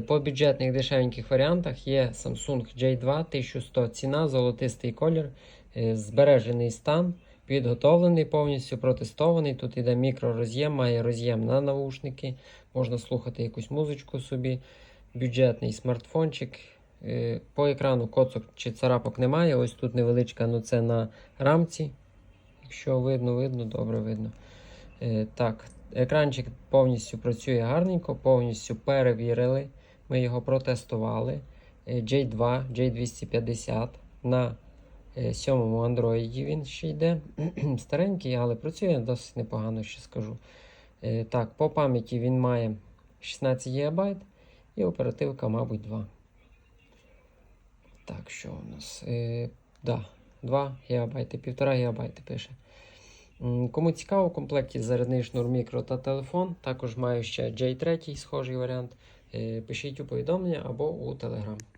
По бюджетних дешевеньких варіантах є Samsung J2 1100 ціна, золотистий колір, е, збережений стан, підготовлений повністю, протестований. Тут іде мікророз'єм, має роз'єм на наушники, можна слухати якусь музичку собі. Бюджетний смартфончик. Е, По екрану коцок чи царапок немає. Ось тут невеличка, ну це на рамці. Якщо видно, видно, добре видно. Е, Так, екранчик повністю працює гарненько, повністю перевірили. Ми його протестували. Е, J2, J250 на е, сьомому Android він ще йде. Старенький, але працює досить непогано, ще скажу. Е, Так, по пам'яті він має 16 ГБ і оперативка, мабуть, 2. Так, що у нас? Е, да, 2 ГБ, 1,5 ГБ пише. Кому цікаво, в комплекті зарядний шнур мікро та телефон. Також маю ще J3 схожий варіант. Е, Пишіть у повідомлення або у Telegram.